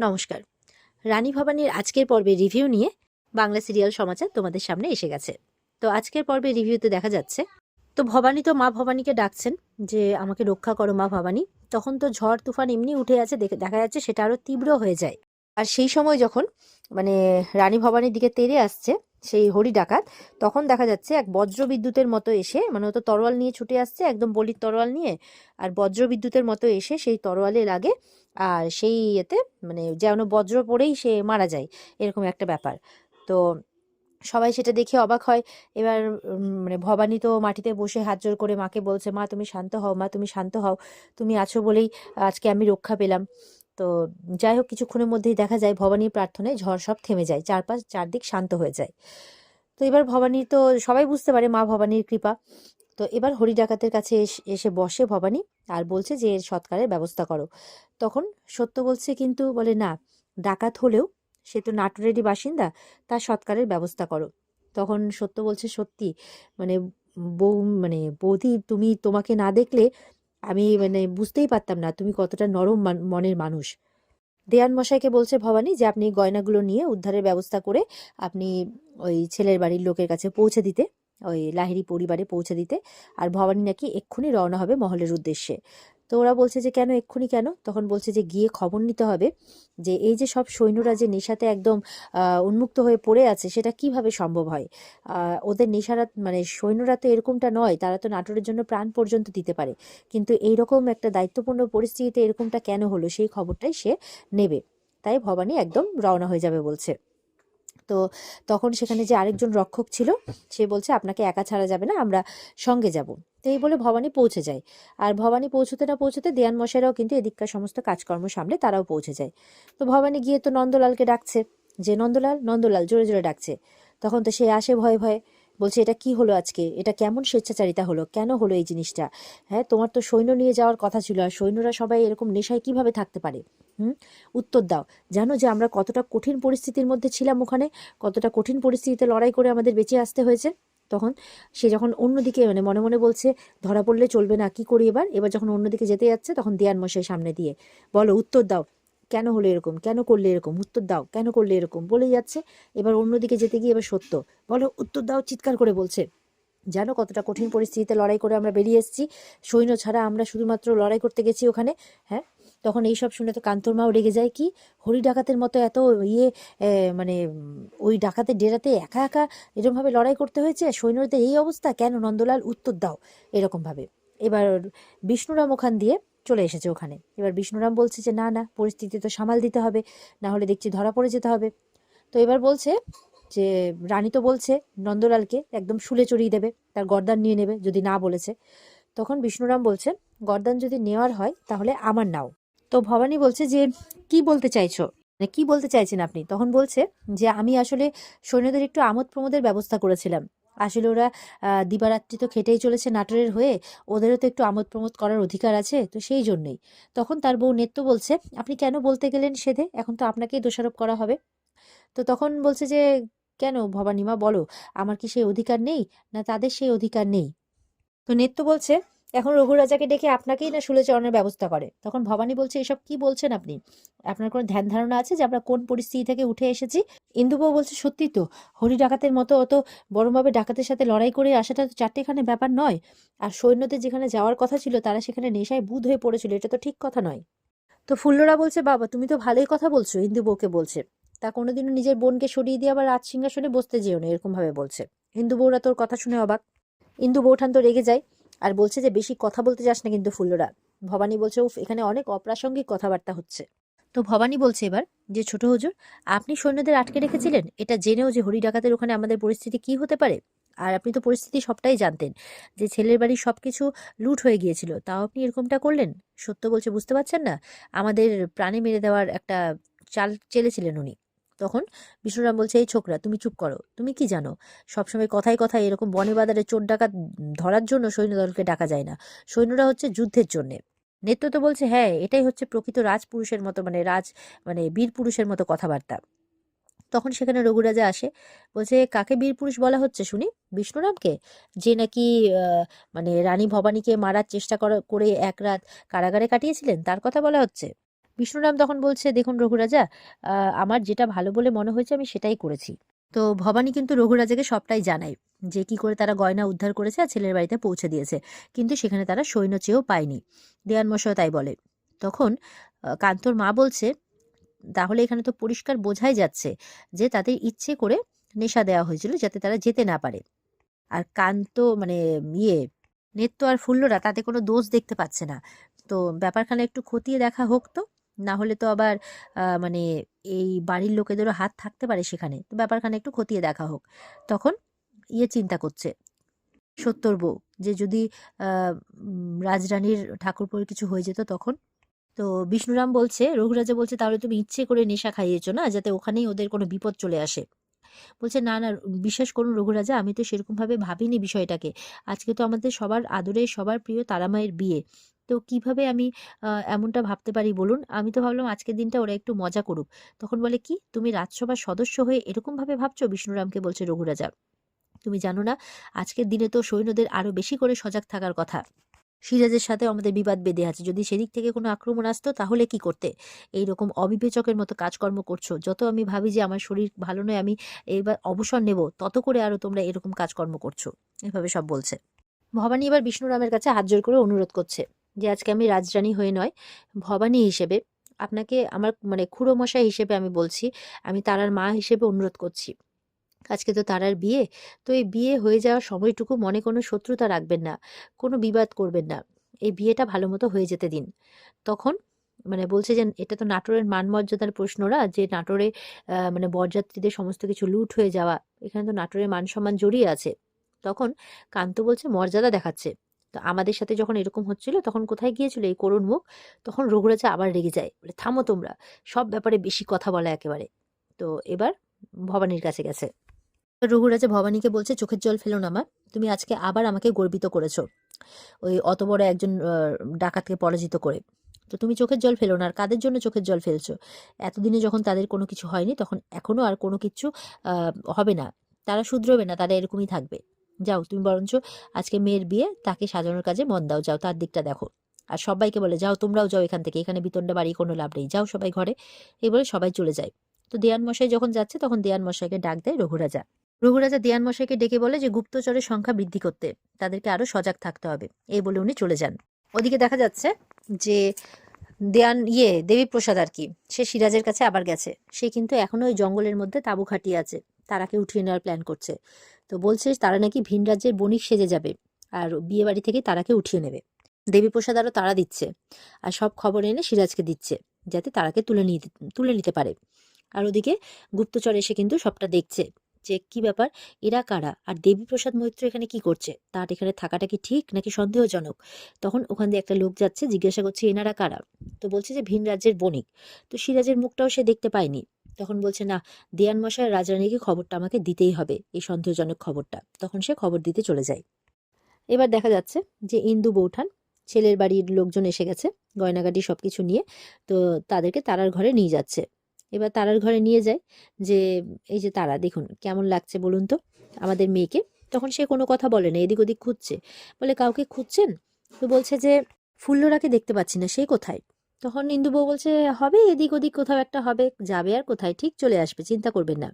নমস্কার। রানী ভবানীর আজকের পর্বে রিভিউ নিয়ে বাংলা সিরিয়াল সমাচার তোমাদের সামনে এসে গেছে। তো আজকের পর্বে রিভিউতে দেখা যাচ্ছে, তো ভবানী তো মা ভবানীকে ডাকছেন যে আমাকে রক্ষা করো মা ভবানী। তখন তো ঝড়, তুফান এমনি উঠে আছে, দেখে যাচ্ছে সেটা আরও তীব্র হয়ে যায়। আর সেই সময় যখন মানে রানী ভবানীর দিকে তেরে আসছে সেই হরি ডাকাত, তখন দেখা যাচ্ছে এক বজ্র বিদ্যুতের মতো এসে মানে ও তো তরোয়াল নিয়ে ছুটে আসছে, একদম বলির তরোয়াল নিয়ে, আর বজ্র বিদ্যুতের মতো এসে সেই তরোয়ালে লাগে, আর সেই ইয়েতে মানে যেন বজ্র পড়েই সে মারা যায়, এরকম একটা ব্যাপার। তো সবাই সেটা দেখে অবাক হয়। এবার মানে ভবানী তো মাটিতে বসে হাত জোর করে মাকে বলছে, মা, তুমি শান্ত হও, মা, তুমি শান্ত হও, তুমি আছো বলেই আজকে আমি রক্ষা পেলাম। তো যাই হোক, কিছুক্ষণের মধ্যেই দেখা যায় ভবানীর প্রার্থনায় ঝড় সব থেমে যায়, চারপাশ চারদিক শান্ত হয়ে যায়। তো এবার ভবানী তো সবাই বুঝতে পারে মা ভবানীর কৃপা। তো এবার হরি ডাকাতের কাছে এস- বসে ভবানী আর বলছে যে এর সৎকারের ব্যবস্থা করো। তখন সত্য বলছে কিন্তু বলে, না, ডাকাত হলেও সে তো নাটোরেরই বাসিন্দা, তার সৎকারের ব্যবস্থা করো। তখন সত্য বলছে, সত্যি মানে বউ মানে বৌদি, তুমি তোমাকে না দেখলে আমি মানে বুঝতেই পারতাম না তুমি কতটা নরম মান- মনের মানুষ। দেয়ান মশাইকে বলছে ভবানী যে আপনি গয়নাগুলো নিয়ে উদ্ধারের ব্যবস্থা করে আপনি ওই ছেলের বাড়ির লোকের কাছে পৌঁছে দিতে, ওই লাহিরি পরিবারে পৌঁছে দিতে। আর ভবানী নাকি এক্ষুনি রওনা হবে মহলের উদ্দেশ্যে। তো ওরা বলছে যে, কেন, এক্ষুনি কেন? তখন বলছে যে, গিয়ে খবর নিতে হবে যে, এই যে সব সৈন্যরা যে নেশাতে একদম উন্মুক্ত হয়ে পড়ে আছে, সেটা কীভাবে সম্ভব হয়? ওদের নেশারা মানে সৈন্যরা তো এরকমটা নয়, তারা তো নাটোরের জন্য প্রাণ পর্যন্ত দিতে পারে। কিন্তু এইরকম একটা দায়িত্বপূর্ণ পরিস্থিতিতে এরকমটা কেন হলো, সেই খবরটাই সে নেবে। তাই ভবানী একদম রওনা হয়ে যাবে বলছে। তো তখন সেখানে যে আরেকজন রক্ষক ছিল, সে বলছে, আপনাকে একা ছাড়া যাবে না, আমরা সঙ্গে যাব। তো এই বলে ভবানী পৌঁছে যায়। আর ভবানী পৌঁছতে না পৌঁছতে দেয়ান মশাইরাও কিন্তু এদিককার সমস্ত কাজকর্ম সামলে তারাও পৌঁছে যায়। তো ভবানী গিয়ে তো নন্দলালকে ডাকছে। যে, নন্দলাল নন্দলাল, জোরে জোরে ডাকছে। তখন তো সে আসে ভয়ে ভয়ে। বলছে, এটা কি হলো আজকে? এটা কেমন স্বেচ্ছাচারিতা হলো? কেন হলো এই জিনিসটা? হ্যাঁ তোমার তো সৈন্য নিয়ে যাওয়ার কথা ছিল, আর সৈন্যরা সবাই এরকম নেশায় কীভাবে থাকতে পারে? হুম? উত্তর দাও। জানো যে আমরা কতটা কঠিন পরিস্থিতির মধ্যে ছিলাম ওখানে, কতটা কঠিন পরিস্থিতিতে লড়াই করে আমাদের বেঁচে আসতে হয়েছে। তখন সে যখন অন্যদিকে মানে মনে মনে বলছে, ধরা পড়লে চলবে না, কি করি এবার? এবার যখন অন্যদিকে যেতে যাচ্ছে, তখন দেয়ান মশাই সামনে দিয়ে, বলো, উত্তর দাও। কেন হলো এরকম? কেন করলে এরকম? উত্তর দাও। কেন করলে এরকম? বলেই যাচ্ছে। এবার অন্যদিকে যেতে গিয়ে এবার সত্য। বলো, উত্তর দাও, চিৎকার করে বলছে। জানো কতটা কঠিন পরিস্থিতিতে লড়াই করে আমরা বেরিয়ে এসেছি। সৈন্য ছাড়া আমরা শুধুমাত্র লড়াই করতে গেছি ওখানে হ্যাঁ? তখন এইসব শুনে তো কান্তর মাও রেগে যায়। কি? হরি ডাকাতের মতো এত ইয়ে মানে ওই ডাকাতের ডেরাতে একা একা এরকমভাবে লড়াই করতে হয়েছে? সৈন্যদের এই অবস্থা? কেন নন্দলাল? উত্তর দাও। এরকমভাবে। এবার বিষ্ণুরাম ওখান দিয়ে চলে এসেছে ওখানে। এবার বিষ্ণুরাম বলছে যে, না না, পরিস্থিতি তো সামাল দিতে হবে, না হলে দেখছি ধরা পড়ে যেতে হবে। তো এবার বলছে যে, রানী তো বলছে নন্দলালকে একদম শুলে চড়িয়ে দেবে, তার গর্দান নিয়ে নেবে যদি না বলেছে। তখন বিষ্ণুরাম বলছে, গর্দান যদি নেওয়ার হয় তাহলে আমার নাও। তো ভবানী বলছে যে, কি বলতে চাইছো? মানে কি বলতে চাইছেন আপনি? তখন বলছে যে, আমি আসলে সৈন্যদের একটু আমোদ প্রমোদের ব্যবস্থা করেছিলাম। আসলে ওরা দিবারাত্রি তো খেটেই চলেছে নাটোরের হয়ে, ওদেরও তো একটু আমোদ প্রমোদ করার অধিকার আছে, তো সেই জন্যই। তখন তার বউ নেত্য বলছে, আপনি কেন বলতে গেলেন সেদে? এখন তো আপনাকেই দোষারোপ করা হবে। তো তখন বলছে যে, কেন ভবানীমা বলো, আমার কি সেই অধিকার নেই? না তাদের সেই অধিকার নেই? তো নেত্য বলছে এখন রঘুরাজাকে ডেকে আপনাকেই না শুলেচরণের ব্যবস্থা করে। তখন ভবানী বলছে, এসব কি বলছেন আপনি? আপনার কোনো ধ্যান ধারণা আছে যে আমরা কোন পরিস্থিতি থেকে উঠে এসেছি? ইন্দুবাবু বলছে, সত্যি তো, হরি ডাকাতের মতো অত বড়ভাবে ডাকাতের সাথে লড়াই করে আসাটা তো চারটেখানে ব্যাপার নয়। আর সৈন্যদের যেখানে যাওয়ার কথা ছিল, তারা সেখানে নেশায় বুধ হয়ে পড়েছিল, এটা তো ঠিক কথা নয়। তো ফুল্লরা বলছে, বাবা, তুমি তো ভালোই কথা বলছো হিন্দু বলছে। তা কোনোদিনও নিজের বোনকে সরিয়ে দিয়ে আবার রাজ সিংহাসনে বসতে যেও না, এরকমভাবে বলছে। হিন্দু বউরা তোর কথা শুনে অবাক। ইন্দু বৌঠান তো রেগে যায়। আর বলছে যে, বেশি কথা বলতে যাস না কিন্তু ফুল্লরা। ভবানী বলছে, উফ, এখানে অনেক অপ্রাসঙ্গিক কথাবার্তা হচ্ছে। তো ভবানী বলছে এবার যে, ছোট হুজুর, আপনি সৈন্যদের আটকে রেখেছিলেন। এটা জেনেও যে, হরি ডাকাতের ওখানে আমাদের পরিস্থিতি কি হতে পারে? আর আপনি তো পরিস্থিতি সবটাই জানতেন। যে, ছেলের বাড়ির সব কিছু লুট হয়ে গিয়েছিল, তাও আপনি এরকমটা করলেন? সত্য বলছে, বুঝতে পারছেন না? আমাদের প্রাণে মেরে দেওয়ার একটা চাল চেলেছিলেন উনি। তখন বিষ্ণুরাম বলছে, এই ছোকরা, তুমি চুপ করো। তুমি কি জানো, সবসময় কথায় কথায় এরকম বনে বাজারে চোর ডাকাত ধরার জন্য সৈন্যদলকে ডাকা যায় না। সৈন্যরা হচ্ছে যুদ্ধের জন্যে। নেত্য তো বলছে হ্যাঁ এটাই হচ্ছে প্রকৃত রাজপুরুষের মতো মানে রাজ মানে বীর পুরুষের মতো কথাবার্তা। তখন সেখানে রঘুরাজা আসে, বলছে, কাকে বীর পুরুষ বলা হচ্ছে শুনি? বিষ্ণুরামকে? যে নাকি মানে রানী ভবানীকে মারার চেষ্টা করে এক রাত কারাগারে কাটিয়েছিলেন, তার কথা বলা হচ্ছে? বিষ্ণুরাম তখন বলছে, দেখুন রঘুরাজা আমার যেটা ভালো বলে মনে হয়েছে আমি সেটাই করেছি। তো ভবানী কিন্তু রঘুরাজাকে সবটাই জানায় যে কি করে তারা গয়না উদ্ধার করেছে আর ছেলের বাড়িতে পৌঁছে দিয়েছে। কিন্তু সেখানে তারা সৈন্য চেয়েও পায়নি। দেয়ান মশাই তাই বলে। তখন কান্তর মা বলছে, তাহলে এখানে তো পরিষ্কার বোঝাই যাচ্ছে যে তাদের ইচ্ছে করে নেশা দেওয়া হয়েছিল যাতে তারা যেতে না পারে। আর কান্ত মানে ইয়ে নেত্য আর ফুল্লরা তাতে কোনো দোষ দেখতে পাচ্ছে না। তো ব্যাপারখানে একটু খতিয়ে দেখা হোক তো। না হলে তো আবার মানে এই বাড়ির লোকেদেরও হাত থাকতে পারে সেখানে। তো ব্যাপারখানে একটু খতিয়ে দেখা হোক। তখন ইয়ে চিন্তা করছে। সত্তর বউ, যে যদি রাজরানীর ঠাকুরপুর কিছু হয়ে যেত তখন? তো বিষ্ণুরাম বলছে, রঘুরাজা বলছে, তাহলে তুমি ইচ্ছে করে নেশা খাইয়েছো না? যাতে ওখানেই ওদের কোনো বিপদ চলে আসে? বলছে, না না, বিশ্বাস করুন রঘুরাজা, আমি তো সেরকম ভাবে ভাবিনি বিষয়টাকে। আজকে তো আমাদের সবার আদরে সবার প্রিয় তারামায়ের বিয়ে। তো কীভাবে আমি এমনটা ভাবতে পারি বলুন? আমি তো ভাবলাম আজকের দিনটা ওরা একটু মজা করুক। তখন বলে, কি? তুমি রাজসভার সদস্য হয়ে এরকম ভাবে ভাবছ? বিষ্ণুরামকে বলছে রঘুরাজা। তুমি জানো না, আজকের দিনে তো সৈন্যদের আরও বেশি করে সজাগ থাকার কথা। সিরাজের সাথে আমাদের বিবাদ বেঁধে আছে। যদি সেদিক থেকে কোনো আক্রমণ আসতো, তাহলে কি করতে? এই রকম অবিবেচকের মতো কাজকর্ম করছ। যত আমি ভাবি যে আমার শরীর ভালো নয়, আমি এবার অবসর নেব, তত করে আরও তোমরা এরকম কাজকর্ম করছ। এভাবে সব বলছে। ভবানী এবার বিষ্ণুরামের কাছে হাত জোর করে অনুরোধ করছে। যে আজকে আমি রাজরানী হয়ে নয়, ভবানী হিসেবে আপনাকে আমার মানে খুড়ো মশাই হিসেবে আমি বলছি, আমি তারার মা হিসেবে অনুরোধ করছি। আজকে তো তারার বিয়ে, তো এই বিয়ে হয়ে যাওয়ার সময়টুকু মনে কোনো শত্রুতা রাখবেন না, কোনো বিবাদ করবেন না, এই বিয়েটা ভালো মতো হয়ে যেতে দিন। তখন মানে বলছে যে, এটা তো নাটোরের মান মর্যাদার প্রশ্নরা যে নাটোরে মানে বরযাত্রীদের সমস্ত কিছু লুট হয়ে যাওয়া, এখানে তো নাটোরের মান সম্মান জড়িয়ে আছে। তখন কান্ত বলছে, মর্যাদা দেখাচ্ছে। তো আমাদের সাথে যখন এরকম হচ্ছিল, তখন কোথায় গিয়েছিল এই করুণ মুখ? তখন রঘুরাজা আবার রেগে যায়, বলে, থামো তোমরা, সব ব্যাপারে বেশি কথা বলা একেবারে। তো এবার ভবানীর কাছে গেছে। রঘুরাজা ভবানীকে বলছে, চোখের জল ফেলো না তুমি আজকে আবার আমাকে গর্বিত করেছ। ওই অত বড় একজন ডাকাতকে পরাজিত করে। তো তুমি চোখের জল ফেলো না, আর কাদের জন্য চোখের জল ফেলছো? এতদিনে যখন তাদের কোনো কিছু হয়নি, তখন এখনও আর কোনো কিছু হবে না। তারা শুধরোবে না, তারা এরকমই থাকবে। যাও, তুমি বরঞ্চ আজকে মেয়ের বিয়ে, তাকে সাজানোর কাজে মন দাও, যাও, তার দিকটা দেখো। আর সবাইকে বলে, যাও, তোমরাও যাও এখান থেকে, এখানে বিতণ্ডা বাড়ি, কোনো লাভ নেই, যাও সবাই ঘরে। এই বলে সবাই চলে যায়। তো দেয়ান মশাই যখন যাচ্ছে, তখন দেয়ান মশাইকে ডাক দেয় রঘুরাজা। রঘুরাজা দেয়ান মশাইকে ডেকে বলে যে, গুপ্তচরের সংখ্যা বৃদ্ধি করতে, তাদেরকে আরও সজাগ থাকতে হবে। এই বলে উনি চলে যান। ওদিকে দেখা যাচ্ছে যে, দেয়ান ইয়ে দেবীপ্রসাদ আর কি, সে সিরাজের কাছে আবার গেছে। সে কিন্তু এখনও ওই জঙ্গলের মধ্যে তাঁবু খাটিয়ে আছে। তারাকে উঠিয়ে নেওয়ার প্ল্যান করছে। তো বলছে তারা নাকি ভিন রাজ্যের বণিক সেজে যাবে আর বিয়ে বাড়ি থেকে তারাকে উঠিয়ে নেবে। দেবীপ্রসাদ আরও তারা দিচ্ছে আর সব খবর এনে সিরাজকে দিচ্ছে যাতে তারাকে তুলে নিতে তুলে নিতে পারে। আর ওদিকে গুপ্তচর এসে কিন্তু সবটা দেখছে যে কি ব্যাপার, এরা কারা আর দেবীপ্রসাদ মৈত্র এখানে কি করছে? তার এখানে থাকাটা কি ঠিক নাকি সন্দেহজনক? তখন ওখান দিয়ে একটা লোক যাচ্ছে, জিজ্ঞাসা করছে, এনারা কারা? তো বলছে যে ভিন রাজ্যের বণিক। তো সিরাজের মুখটাও সে দেখতে পায়নি। তখন বলছে, না, দেয়ান মশাই রাজরানীকে খবরটা আমাকে দিতেই হবে, এই সন্দেহজনক খবরটা। তখন সে খবর দিতে চলে যায়। এবার দেখা যাচ্ছে যে ইন্দু বৌঠান, ছেলের বাড়ির লোকজন এসে গেছে, গয়নাগাটি সব কিছু নিয়ে, তো তাদেরকে তারার ঘরে নিয়ে যাচ্ছে। এবার তারার ঘরে নিয়ে যায় যে, এই যে তারা, দেখুন, কেমন লাগছে বলুন তো, আমাদের মেয়েকে? তখন সে কোনো কথা বলে না, এদিক ওদিক খুঁজছে। বলে, কাউকে খুঁজছেন? তো বলছে যে, ফুল্লরাকে দেখতে পাচ্ছি না, সে কোথায়? তখন ইন্দু বউ বলছে, হবে, এদিক ওদিক কোথাও একটা হবে, যাবে আর কোথায়, ঠিক চলে আসবে, চিন্তা করবেন না।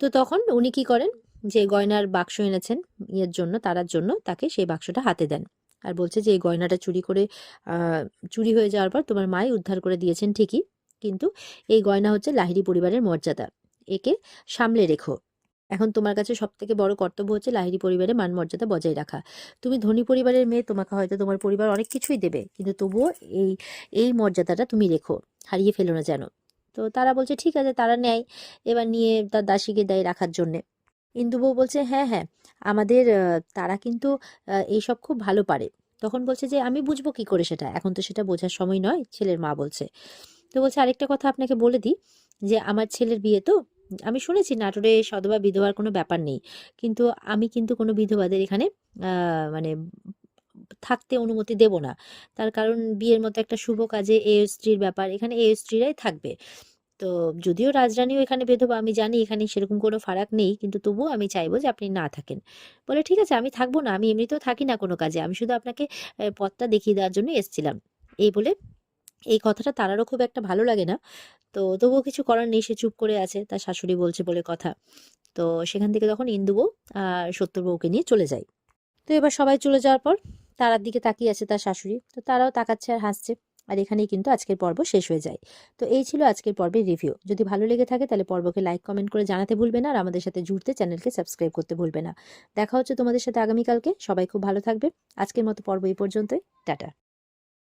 তো তখন উনি কি করেন, যে গয়নার বাক্স এনেছেন, ইয়ের জন্য, তারার জন্য, তাকে সেই বাক্সটা হাতে দেন। আর বলছে যে, এই গয়নাটা চুরি করে চুরি হয়ে যাওয়ার পর তোমার মাই উদ্ধার করে দিয়েছেন ঠিকই, কিন্তু এই গয়না হচ্ছে লাহিড়ী পরিবারের মর্যাদা। একে সামলে রেখো। এখন তোমার কাছে সব থেকে বড় কর্তব্য হচ্ছে লাহিড়ী পরিবারের মান মর্যাদা বজায় রাখা। তুমি ধনী পরিবারের মেয়ে, তোমাকে হয়তো তোমার পরিবার অনেক কিছুই দেবে, কিন্তু তবুও এই এই মর্যাদাটা তুমি রেখো, হারিয়ে ফেলো না যেন। তো তারা বলছে, ঠিক আছে, তারা নেয়। এবার নিয়ে তার দাসীকে দেয় রাখার জন্যে। ইন্দুবউ বলছে হ্যাঁ হ্যাঁ আমাদের তারা কিন্তু এইসব খুব ভালো পারে। তখন বলছে যে, আমি বুঝব কি করে সেটা, এখন তো সেটা বোঝার সময় নয়, ছেলের মা বলছে। তো বলছে, আরেকটা কথা আপনাকে বলে দিই, যে আমার ছেলের বিয়ে তো আমি শুনেছি নাটোরে সধবা বিধবার কোনো ব্যাপার নেই। কিন্তু আমি কিন্তু কোনো বিধবাদের এখানে মানে থাকতে অনুমতি দেব না। তার কারণ বিয়ের মতো একটা শুভ কাজে এ স্ত্রীর ব্যাপার, এখানে এ স্ত্রীরাই থাকবে। তো যদিও রাজরানীও এখানে বেধবা, আমি জানি এখানে সেরকম কোনো ফারাক নেই, কিন্তু তবুও আমি চাইব যে আপনি না থাকেন। বলে ঠিক আছে, আমি থাকব না, আমি এমনিতেও থাকি না কোনো কাজে, আমি শুধু আপনাকে পথটা দেখিয়ে দেওয়ার জন্য এসেছিলাম। এই বলে এই কথাটা তারারও খুব একটা ভালো লাগে না। তো তবুও কিছু করার নেই, সে চুপ করে আছে, তার শাশুড়ি বলছে বলে কথা। তো সেখান থেকে তখন ইন্দু বউ আর সত্যর বউকে নিয়ে চলে যায়। তো এবার সবাই চলে যাওয়ার পর তারার দিকে তাকিয়ে আছে তার শাশুড়ি। তো তারাও তাকাচ্ছে আর হাসছে। আর এখানেই কিন্তু আজকের পর্ব শেষ হয়ে যায়। তো এই ছিল আজকের পর্বের রিভিউ যদি ভালো লেগে থাকে তাহলে পর্বকে লাইক কমেন্ট করে জানাতে ভুলবে না আর আমাদের সাথে জুড়তে চ্যানেলকে সাবস্ক্রাইব করতে ভুলবে না। দেখা হচ্ছে তোমাদের সাথে আগামীকালকে। সবাই খুব ভালো থাকবে। আজকের মতো পর্ব এই পর্যন্তই। টাটা।